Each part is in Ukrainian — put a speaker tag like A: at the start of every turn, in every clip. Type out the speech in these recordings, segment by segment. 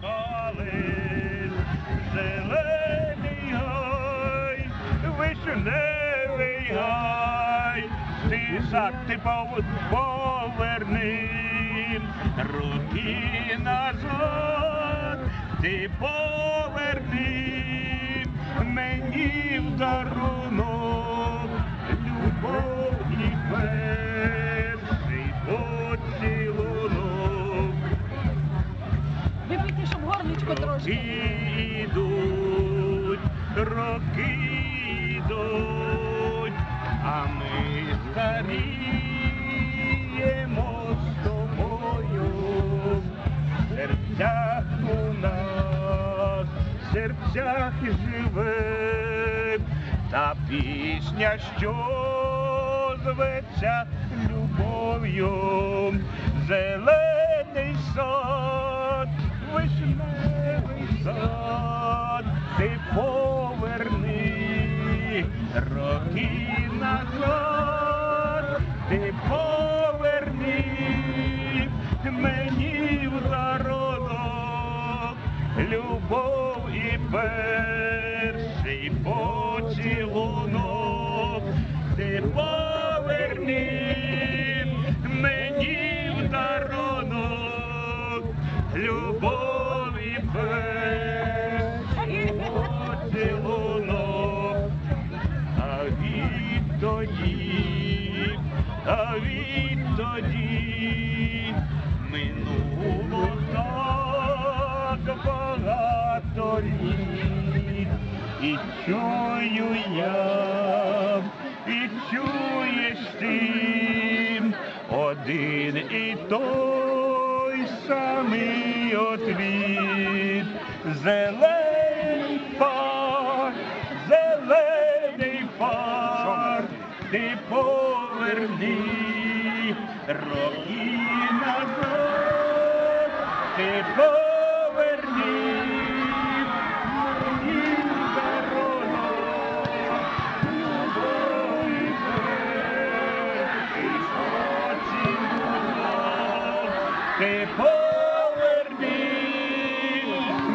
A: колись. Зелений гай, ти шаг ти пов- поверни, руки назад, ти поверни. Мені в дарунок роки йдуть, а ми старіємо з тобою. Серцях у нас, серцях живе та пісня, що зветься любов'ю, зелений сад, вишневий сад, ти поверни роки назад, ти поверни мені в зародок любов і перший поцілунок, ти поверни мені в дарунок а відтоді минуло так багато літ, і чую я, і чуєш ти один і той самий отвіт, зелений фар, зелений фар, ти поверни роки назад, ти поверни мені дорогу, любові перший поцілунок, ти поверни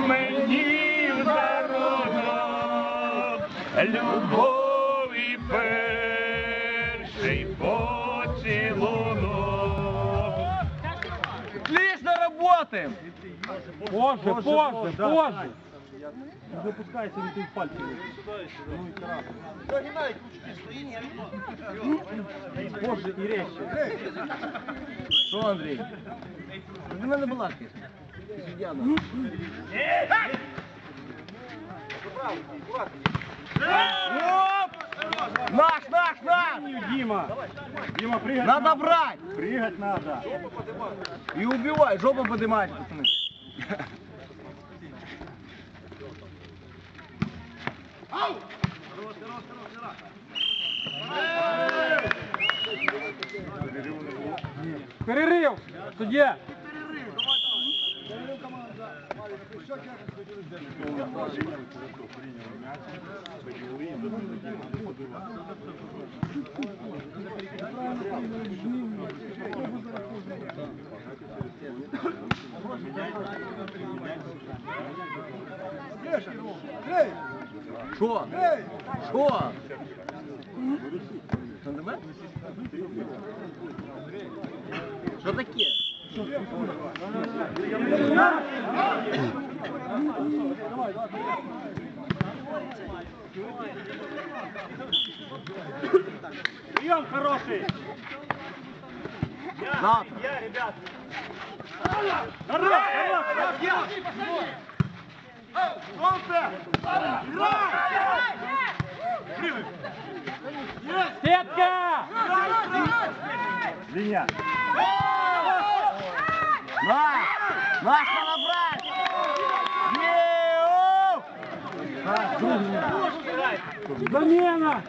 A: мені в зародок, любові перший
B: работаем! Позже, позже, позже!
C: Не запускайся, він тих пальців. Позже і резче.
B: Що, Андрій? До мене балаки. Оп! Наш, наш!
C: Діма! Діма!
B: Надо брать!
C: Пригать надо!
B: И убивай, жопу поднимать, пацаны.
C: Перерив! Суддя!
B: Що? Що? Що? Що таке?
C: Прийом хороший!
B: Завтра.
C: Я, ребят! Хорош, хорош, хорош! Сетка! Линя!
B: На! Наш надо брать! Еу!
C: Замена!